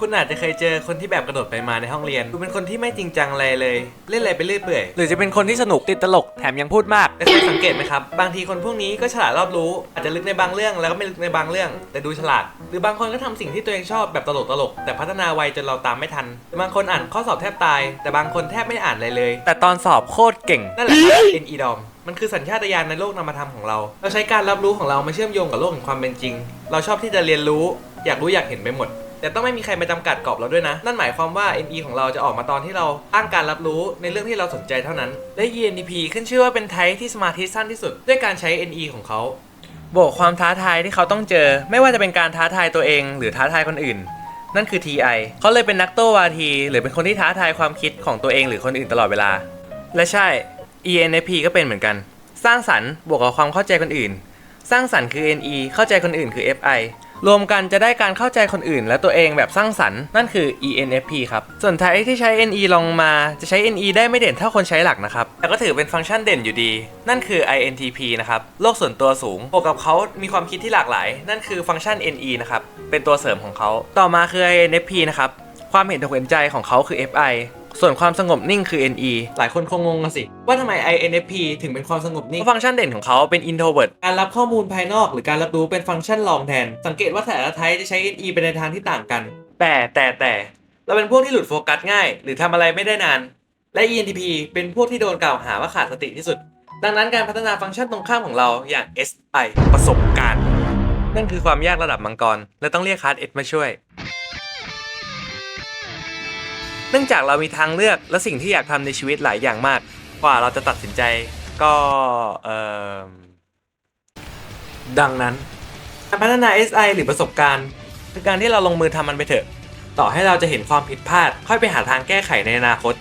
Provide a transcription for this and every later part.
คุณอาจจะเคยเจอคนที่แบบกระโดดไปมาในห้องเรียนดูเป็นคนที่ไม่จริงจังอะไรเลย เล่นอะไรไปเรื่อยเปื่อย หรือจะเป็นคนที่สนุกติดตลกแถมยังพูดมากแต่เคยสังเกตไหมครับ บางทีคนพวกนี้ก็ฉลาดรอบรู้ อาจจะลึกในบางเรื่องแล้วก็ไม่ลึกในบางเรื่อง แต่ดูฉลาด หรือบางคนก็ทำสิ่งที่ตัวเองชอบแบบตลกตลกๆแต่พัฒนาไวจนเราตามไม่ทัน บางคนอ่านข้อสอบแทบตาย แต่บางคนแทบไม่อ่านอะไรเลย แต่ตอนสอบโคตรเก่ง นั่นแหละครับ NE DOM มันคือสัญชาตญาณในโลกนามธรรมของเรา เราใช้การรับรู้ของเรามาเชื่อมโยงกับโลกแห่งความเป็นจริง เราชอบที่จะเรียนรู้ อยากรู้อยากเห็นไปหมด แต่ต้องไม่มีใครมาจำกัดกรอบเราด้วยนะ นั่นหมายความว่า NE ของเราจะออกมาตอนที่เราตั้งการรับรู้ในเรื่องที่เราสนใจเท่านั้น และ ENTP ขึ้นชื่อว่าเป็นไทป์ที่สมาธิสั้นที่สุด ด้วยการใช้ NE ของเขาบวกความท้าทายที่เขาต้องเจอ ไม่ว่าจะเป็นการท้าทายตัวเอง หรือท้าทายคนอื่น นั่นคือ TI เขาเลยเป็นนักโต้วาที หรือเป็นคนที่ท้าทายความคิดของตัวเองหรือคนอื่นตลอดเวลา และใช่ ENFP ก็เป็นเหมือนกัน สร้างสรรค์บวกกับความเข้าใจคนอื่น สร้างสรรค์คือ NE เข้าใจคนอื่นคือ FI รวมกันจะได้การเข้าใจคนอื่น และตัวเองแบบสร้างสรรค์นั่นคือ ENFP ครับ ส่วนไทยที่ใช้ NE ลองมาจะใช้ NE ได้ไม่เด่นเท่าคนใช้หลักนะครับ แต่ก็ถือเป็นฟังก์ชันเด่นอยู่ดี นั่นคือ INTP นะครับโลกส่วนตัวสูงบวกกับเขามีความคิดที่หลากหลาย นั่นคือฟังก์ชัน NE นะครับเป็นตัวเสริมของเขา ต่อมาคือ INFP นะครับความเห็นอกเห็นใจของเขาคือ FI ส่วนความสงบนิ่งคือ NE หลายคนคงงงกันสิ ว่าทำไม INFP ถึงเป็นความสงบนิ่ง เพราะฟังก์ชันเด่นของเขาเป็น introvert การรับข้อมูลภายนอกหรือการรับรู้เป็นฟังก์ชันรองแทน สังเกตว่าแต่ละไทป์จะใช้ NE ไปในทางที่ต่างกัน แต่แต่แต่เราเป็นพวกที่หลุดโฟกัสง่าย หรือทำอะไรไม่ได้นาน และ ENTP เป็นพวกที่โดนกล่าวหาว่าขาดสติที่สุด ดังนั้นการพัฒนาฟังก์ชันตรงข้ามของเราอย่าง SI ประสบการณ์ นั่นคือความยากระดับมังกร และต้องเรียกคาร์ดเอ็ดมาช่วย เนื่องจากเรามีทางเลือกและสิ่งที่อยากทำในชีวิตหลายอย่างมาก กว่าเราจะตัดสินใจก็เอ่อดังนั้นการพัฒนา SI หรือประสบการณ์คือการที่เราลงมือทำมันไปเถอะ ต่อให้เราจะเห็นความผิดพลาด ค่อยไปหาทางแก้ไขในอนาคต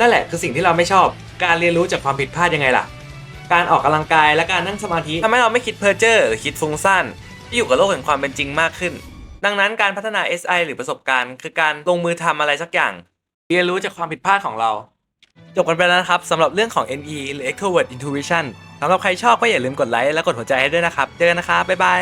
นั่นแหละคือสิ่งที่เราไม่ชอบ การเรียนรู้จากความผิดพลาดยังไงล่ะ การออกกำลังกายและการนั่งสมาธิทำให้เราไม่คิดเพ้อเจ้อหรือคิดฟุ้งซ่านที่อยู่กับโลกแห่งความเป็นจริงมากขึ้น ดังนั้นการพัฒนา SI หรือประสบการณ์ คือการลงมือทำอะไรสักอย่าง เรียนรู้จากความผิดพลาดของเรา จบกันไปแล้วนะครับสำหรับเรื่องของ NE หรือ Extrovert Intuition สำหรับใครชอบก็อย่าลืมกดไลค์และกดหัวใจให้ด้วยนะครับ เจอกันนะครับ บ๊ายบาย